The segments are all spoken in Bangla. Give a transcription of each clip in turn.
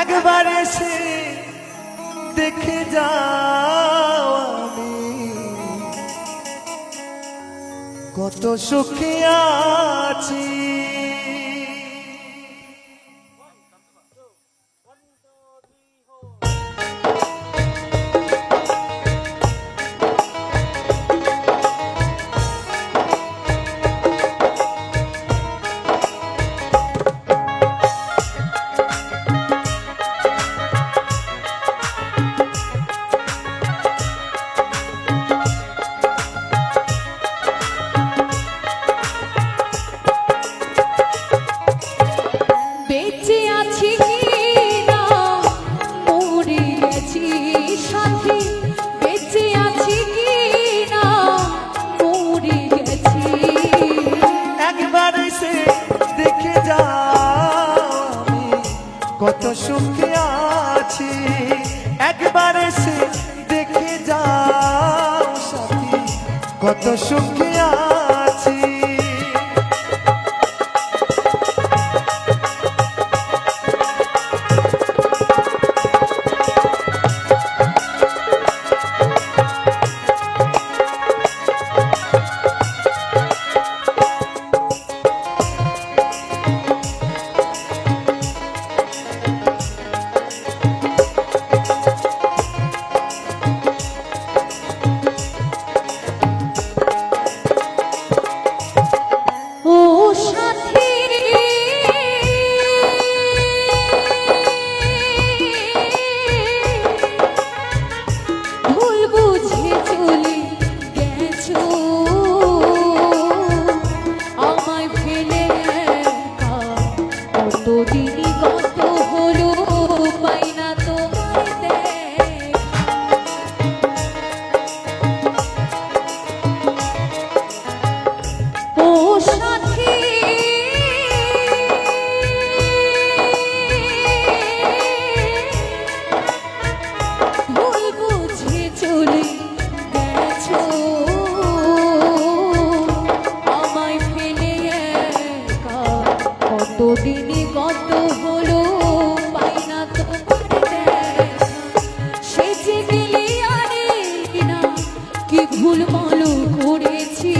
একবার এসে দেখে যাও আমি। কত সুখে আছি। কত সুখে কতদিনই কত হলো পাই না তোমার দেখা। সেজে গেলে আরে না, কি ভুল মলো করেছি।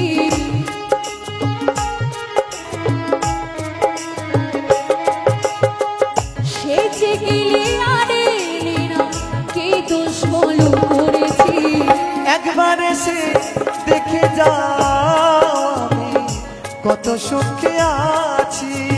সেজে গেলে আরে না, কে দোষ বলো করেছি। একবার এসে দেখে আমি কত সুখে আছি।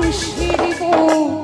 মানুষের মন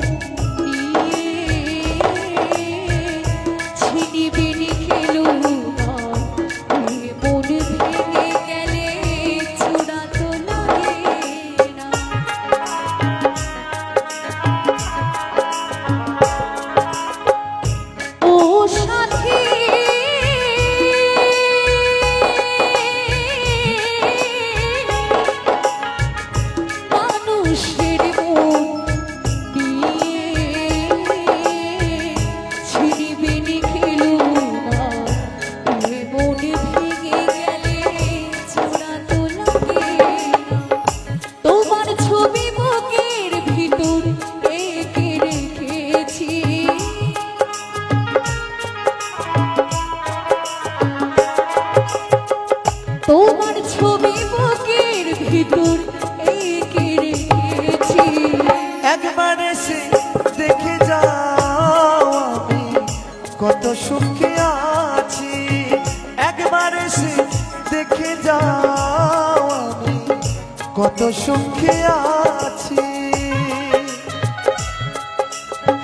সুখে আছি। একবার এসে দেখে যাও আমি কত সুখে আছি।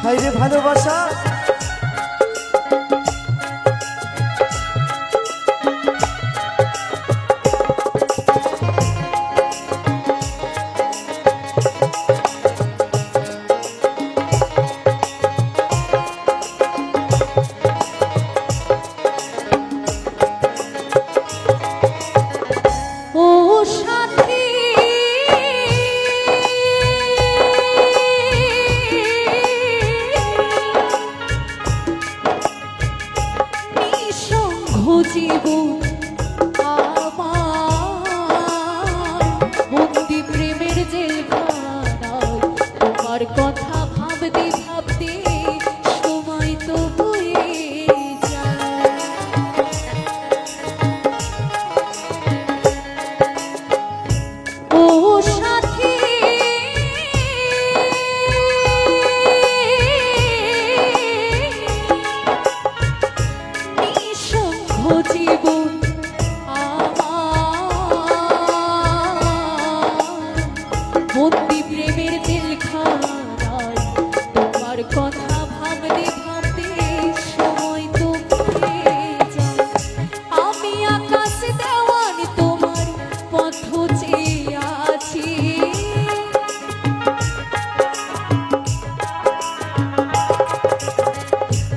হাইরে ভালোবাসা। 不不。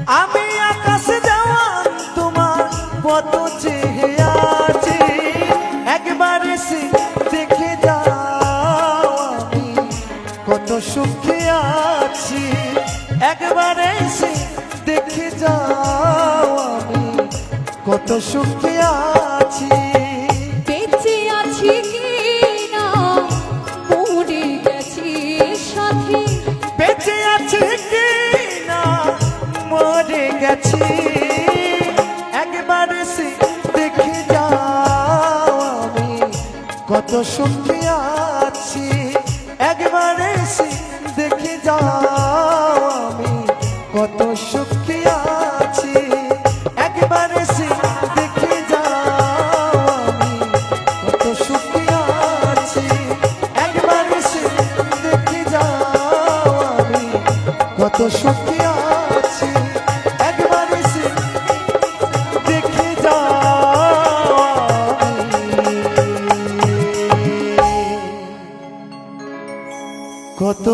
আমি তোমার কত আছি। একবার দেখে যাও কত সুখে আছি। একবার দেখে যাও কত সুখে আছি। একবার এসে দেখে যাও আমি কত সুখী।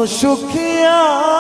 আমি কত সুখী আছি